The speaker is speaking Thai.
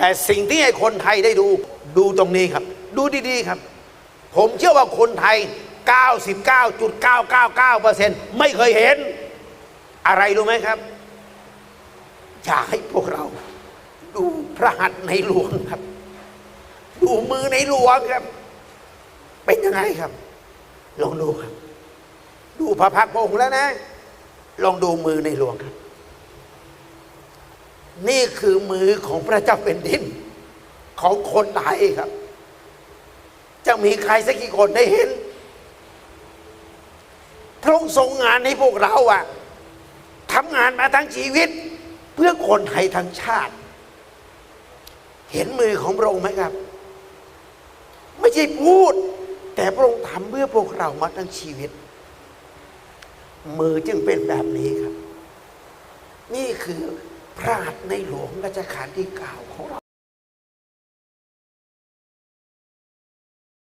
แต่สิ่งที่ให้คนไทยได้ดูดูตรงนี้ครับ ดูดีๆครับ ผมเชื่อว่าคนไทย 99.999%ไม่เคยเห็น อะไรรู้ไหมครับ อยากให้พวกเรา ดูพระหัตถ์ในหลวงครับ ดูมือในหลวงครับ เป็นยังไงครับ ลองดูครับ ดูพระพักตร์พระองค์แล้วนะ ลองดูมือในหลวงครับ นี่คือมือของพระเจ้าเป็นดิน ของคนไทยครับ จะมีใครสักกี่คนได้เห็น พระองค์ทรงงานให้พวกเราอะทำงานมาทั้งชีวิต เพื่อคนไทยทั้งชาติ เห็นมือของพระองค์ไหมครับ ไม่ใช่พูด แต่พระองค์ทำเพื่อพวกเรามาทั้งชีวิต มือจึงเป็นแบบนี้ครับ นี่คือ พระหัตถ์ในหลวงรัชกาลที่เก้าของเรา